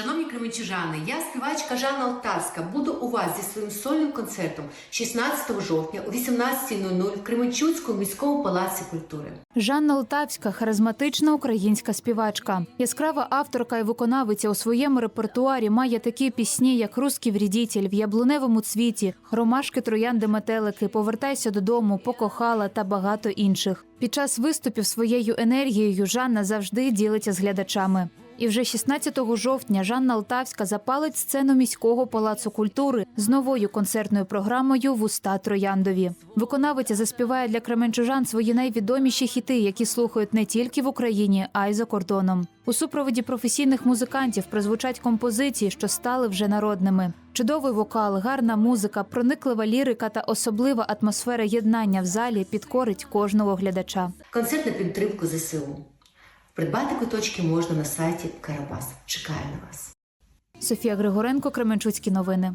Шановні кременчужани, я співачка Жанна Алтавська. Буду у вас зі своїм сольним концертом 16 жовтня о 18.00 в Кременчуцькому міському палаці культури. Жанна Лтавська харизматична українська співачка. Яскрава авторка і виконавиця у своєму репертуарі має такі пісні, як Руський врідітель, в яблуневому цвіті, Ромашки троянди метелики, Повертайся додому, покохала та багато інших. Під час виступів своєю енергією Жанна завжди ділиться з глядачами. І вже 16 жовтня Жанна Алтавська запалить сцену міського палацу культури з новою концертною програмою Вуста Трояндові. Виконавиця заспіває для кременчужан свої найвідоміші хіти, які слухають не тільки в Україні, а й за кордоном. У супроводі професійних музикантів прозвучать композиції, що стали вже народними. Чудовий вокал, гарна музика, прониклива лірика та особлива атмосфера єднання в залі підкорить кожного глядача. Концерт на підтримку ЗСУ. Придбати куточки можна на сайті Карабас. Чекаю на вас. Софія Григоренко, Кременчуцькі новини.